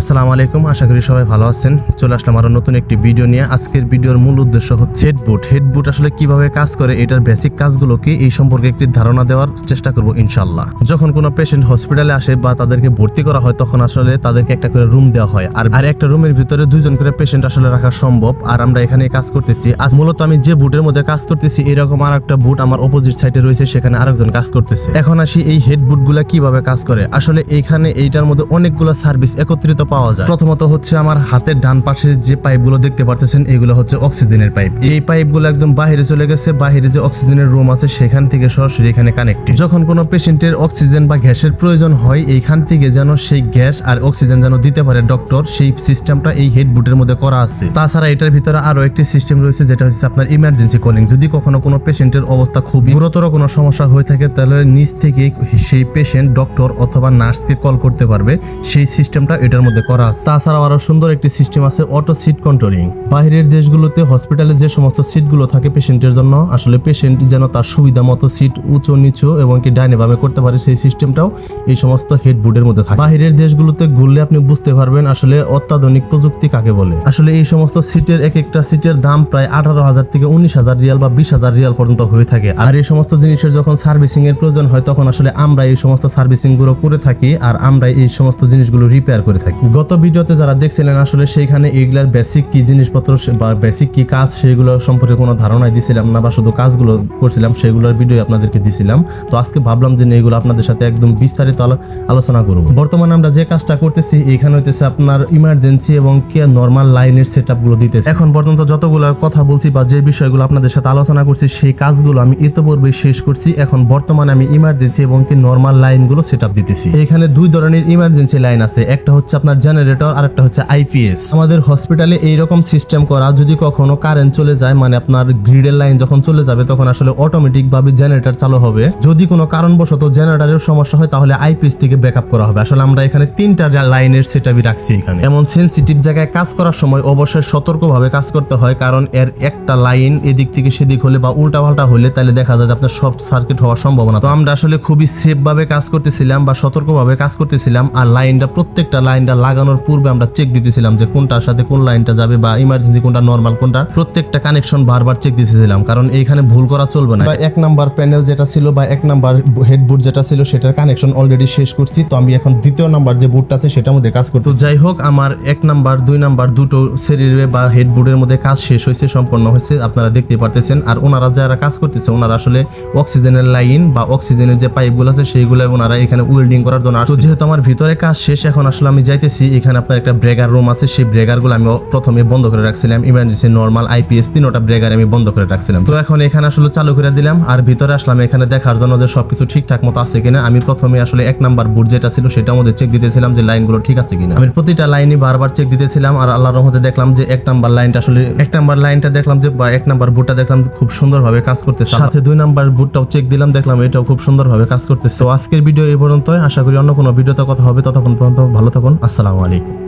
আসসালামু আলাইকুম, আশা করি সবাই ভালো আছেন। চলে আসলাম আরও নতুন একটি ভিডিও নিয়ে। আজকের ভিডিওর মূল উদ্দেশ্য হচ্ছে হেডবুট হেডবুট আসলে কীভাবে কাজ করে, এটার বেসিক কাজগুলোকে এই সম্পর্কে একটি ধারণা দেওয়ার চেষ্টা করব ইনশাল্লাহ যখন কোনো পেশেন্ট হসপিটালে আসে বা তাদেরকে ভর্তি করা হয়, তখন আসলে তাদেরকে একটা করে রুম দেওয়া হয়। আর আর একটা রুমের ভিতরে দুইজন করে পেশেন্ট আসলে রাখা সম্ভব। আর আমরা এখানে কাজ করতেছি। আজ মূলত আমি যে বুটের মধ্যে কাজ করতেছি, এরকম আর একটা বুট আমার অপোজিট সাইডে রয়েছে, সেখানে আরেকজন কাজ করতেছে। এখন আসি এই হেড বুটগুলা কীভাবে কাজ করে। আসলে এইখানে এইটার মধ্যে অনেকগুলো সার্ভিস একত্রিত পাওয়া যায়। প্রথমত হচ্ছে আমার হাতের ডান পাশে যে পাইপগুলো দেখতে পারতেছেন, এগুলো হচ্ছে অক্সিজেনের পাইপ। এই পাইপগুলো একদম বাইরে চলে গেছে বাইরে যে অক্সিজেনের রুম আছে, সেখান থেকে সরাসরি এখানে কানেক্টেড যখন কোনো পেশেন্টের অক্সিজেন বা গ্যাসের প্রয়োজন হয়, এইখান থেকে যেন সেই গ্যাস আর অক্সিজেন যেন দিতে পারে ডক্টর সেই সিস্টেমটা এই হেড বুটের মধ্যে করা আছে। তাছাড়া এটার ভিতরে আরও একটি সিস্টেম রয়েছে, যেটা হচ্ছে আপনার ইমার্জেন্সি কলিং যদি কখনো কোনো পেশেন্টের অবস্থা খুবই গুরুতর কোনো সমস্যা হয়ে থাকে, তাহলে নিজ থেকে সেই পেশেন্ট ডক্টর অথবা নার্সকে কল করতে পারবে। সেই সিস্টেমটা এটার মধ্যে করা তাছাড়াও আরও সুন্দর একটি সিস্টেম আছে অটো সিট কন্ট্রোলিং বাইরের দেশগুলোতে হসপিটালে যে সমস্ত সিটগুলো থাকে পেশেন্টের জন্য, আসলে পেশেন্ট যেন তার সুবিধা মতো সিট উঁচু, নিচু এবং কি ডাইনে বামে করতে পারে সেই সিস্টেমটাও এই সমস্ত হেডবোর্ডের মধ্যে থাকে। বাইরের দেশগুলোতে ঘুরলে আপনি বুঝতে পারবেন আসলে অত্যাধুনিক প্রযুক্তি কাকে বলে। আসলে এই সমস্ত সিটের এক একটা সিটের দাম প্রায় আঠারো হাজার থেকে উনিশ হাজার রিয়াল বা বিশ হাজার রিয়াল পর্যন্ত হয়ে থাকে। আর এই সমস্ত জিনিসের যখন সার্ভিসিং এর প্রয়োজন হয়, তখন আসলে আমরা এই সমস্ত সার্ভিসিংগুলো করে থাকি আর আমরা এই সমস্ত জিনিসগুলো রিপেয়ার করে থাকি। গত ভিডিওতে যারা দেখছিলেন, আসলে সেইখানে এইগুলার বেসিক কি জিনিসপত্র বা বেসিক কি কাজ, সেগুলো সম্পর্কে কোনো ধারণাই দিছিলাম না, বা শুধু কাজগুলো করছিলাম, সেগুলোর ভিডিও আপনাদেরকে দিছিলাম। তো আজকে ভাবলাম যে এগুলো আপনাদের সাথে একদম বিস্তারিত আলোচনা করব। বর্তমানে আমরা যে কাজটা করতেছি, এখানে হইতেছে আপনার ইমার্জেন্সি এবং কে নর্মাল লাইনের সেটগুলো দিতেছে। এখন পর্যন্ত যতগুলো কথা বলছি বা যে বিষয়গুলো আপনাদের সাথে আলোচনা করছি, সেই কাজগুলো আমি ইতিপূর্বে শেষ করছি। এখন বর্তমানে আমি ইমার্জেন্সি এবং কি নর্মাল লাইনগুলো সেট আপ দিতেছি। এখানে দুই ধরনের ইমার্জেন্সি লাইন আছে। একটা হচ্ছে আপনার জেনারেটর আর একটা হচ্ছে আইপিএস আমাদের হসপিটালে এইরকম সিস্টেম করা, যদি কখনো কারেন্ট চলে যায় মানে আপনার গ্রিডের লাইন যখন চলে যাবে, তখন আসলে অটোমেটিক ভাবে জেনারেটর চালু হবে। যদি কোনো কারণবশত জেনারেটরের সমস্যা হয়, তাহলে আইপিএস থেকে ব্যাকআপ করা হবে। আসলে আমরা এখানে তিনটা লাইনের সেটআপই রাখছি এখানে। এমন সেনসিটিভ জায়গায় কাজ করার সময় অবশ্যই সতর্কভাবে কাজ করতে হয়, কারণ এর একটা লাইন এদিক থেকে সেদিক হলে বা উল্টা পাল্টা হলে তাহলে দেখা যায় আপনার শর্ট সার্কিট হওয়ার সম্ভাবনা। তো আমরা আসলে খুবই সেফ ভাবে কাজ করতেছিলাম বা সতর্কভাবে কাজ করতেছিলাম, আর লাইনটা প্রত্যেকটা লাইনটা লাগানোর পূর্বে আমরা চেক দিতেছিলাম যে কোনটার সাথে কোন লাইনটা যাবে বা ইমার্জেন্সি কোনটা নর্মাল কোনটা প্রত্যেকটা কানেকশন বারবার চেক দিতেছিলাম। কারণ এইখানে ভুল করা চলবে না। এক নাম্বার প্যানেল যেটা ছিল বা এক নাম্বার হেডবোর্ড যেটা ছিল সেটার কানেকশন অলরেডি শেষ করছি। তো আমি এখন দ্বিতীয় নাম্বার যে বোর্ডটা আছে সেটার মধ্যে কাজ করতে যাই হোক আমার এক নাম্বার দুই নাম্বার দুটো শরীরে বা হেডবোর্ডের মধ্যে কাজ শেষ হয়েছে সম্পন্ন হয়েছে আপনারা দেখতে পারতেছেন। আর ওনারা যারা কাজ করতেছে ওনারা আসলে অক্সিজেনের লাইন বা অক্সিজেনের যে পাইপগুলো আছে সেইগুলো ওনারা এখানে ওয়েল্ডিং করার জন্য আসছে। যেহেতু আমার ভিতরে কাজ শেষ এখন আসলে আমি যাইতেছি এখানে আপনার একটা ব্রেগার রুম আছে। সেই ব্রেগারগুলো আমি প্রথমে বন্ধ করে রাখছিলাম। ইমার্জেন্সি নর্মাল আইপিএস তিনটা ব্রেগার আমি বন্ধ করে রাখছিলাম। তো এখন এখানে আসলে চালু করে দিলাম। আর ভিতরে আসলাম এখানে দেখার জন্য যে সবকিছু ঠিকঠাক মতো আছে কিনা। আমি প্রথমে আসলে এক নাম্বার বুট যেটা ছিল সেটার মধ্যে চেক দিতেছিলাম যে লাইনগুলো ঠিক আছে কিনা। আমি প্রতিটা লাইনই বারবার চেক দিতেছিলাম। আর আল্লাহর রহমতে দেখলাম যে এক নাম্বার লাইনটা আসলে এক নাম্বার লাইনটা দেখলাম যে বা এক নাম্বার বুটটা দেখলাম খুব সুন্দরভাবে কাজ করতেছে। সাথে দুই নাম্বার বুটটাও চেক দিলাম দেখলাম এটাও খুব সুন্দরভাবে কাজ করতেছে। তো আজকের ভিডিও এই পর্যন্ত আশা করি অন্য কোনো ভিডিওতে কথা হবে। ততক্ষণ পর্যন্ত ভালো থাকুন। আসসালামু আলাইকুম।